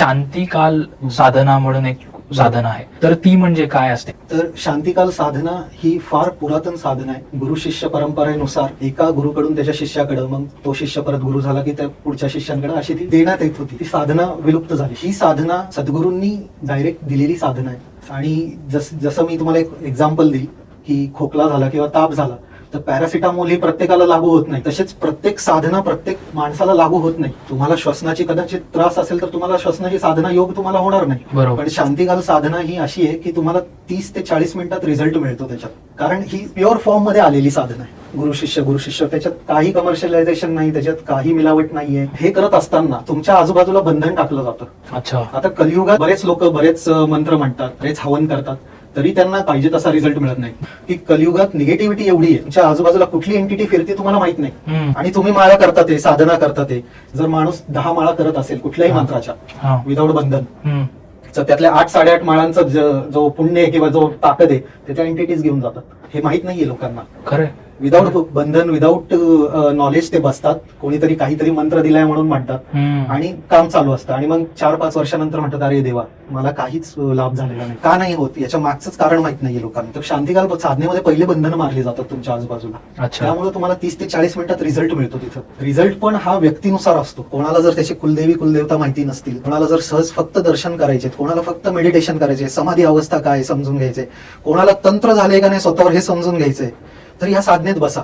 शांतिकाल साधना म्हणून एक साधना आहे. तर ती म्हणजे काय असते? तर शांतिकाल साधना ही फार पुरातन साधना आहे. गुरु शिष्य परंपरेनुसार एका गुरुकडून त्याच्या शिष्याकडे मग तो शिष्य परत गुरु झाला की त्या पुढच्या शिष्यांकडे अशी ती देण्यात येत होती. ती साधना विलुप्त झाली. ही साधना सद्गुरूंनी डायरेक्ट दिलेली साधना आहे. आणि जस जसं मी तुम्हाला एक एक्झाम्पल दिली की खोकला झाला किंवा ताप झाला तर पॅरासिटामोल ही प्रत्येकाला लागू होत नाही. तसेच प्रत्येक साधना प्रत्येक माणसाला लागू होत नाही. तुम्हाला श्वसनाची कदाचित त्रास असेल तर तुम्हाला श्वसनाची साधना योग तुम्हाला होणार नाही. बरोबर. पण शांतिकाल साधना ही अशी आहे की तुम्हाला तीस ते चाळीस मिनिटात रिझल्ट मिळतो त्याच्यात. कारण ही प्युअर फॉर्ममध्ये आलेली साधना आहे. गुरु शिष्य गुरु शिष्य. त्याच्यात काही कमर्शियलायझेशन नाही त्याच्यात काही मिलावट नाहीये. हे करत असताना तुमच्या आजूबाजूला बंधन टाकलं जातं. अच्छा. आता कलियुगात बरेच लोक बरेच मंत्र म्हणतात बरेच हवन करतात. तरी त्यांना पाहिजे तसा रिझल्ट मिळत नाही. की कलियुगात निगेटिव्हिटी एवढी आहे. तुमच्या आजूबाजूला कुठली एंटिटी फिरते तुम्हाला माहीत नाही. आणि तुम्ही माळा करता ते साधना करता ते. जर माणूस दहा माळा करत असेल कुठल्याही. मंत्राच्या विदाऊट बंधन. तर त्यातल्या आठ साडेआठ माळांचा ज- पुण्य आहे किंवा जो ताकद आहे त्याच्या एंटिटीज घेऊन जातात. हे माहीत नाहीये लोकांना. खरंय. विदाऊट बंधन विदाऊट नॉलेज ते बसतात. कोणीतरी काहीतरी मंत्र दिलाय म्हणून म्हणतात. आणि काम चालू असतं. आणि मग चार पाच वर्षानंतर म्हणतात अरे देवा मला काहीच लाभ झालेला नाही. का नाही होत? याच्या मागचंच कारण माहीत नाहीये लोकांना. तर शांतिकाल साधनेमध्ये पहिले बंधन मारले जातात तुमच्या आजूबाजूला. त्यामुळे तुम्हाला तीस ते चाळीस मिनिटात रिझल्ट मिळतो तिथं. रिझल्ट पण हा व्यक्तीनुसार असतो. कोणाला जर त्याची कुलदेवी कुलदेवता माहिती नसतील कोणाला जर सहज फक्त दर्शन करायचे कोणाला फक्त मेडिटेशन करायचे समाधी अवस्था काय समजून घ्यायचे कोणाला तंत्र झाले का नाही स्वतःवर हे समजून घ्यायचंय तर ह्या साधनेत बसा.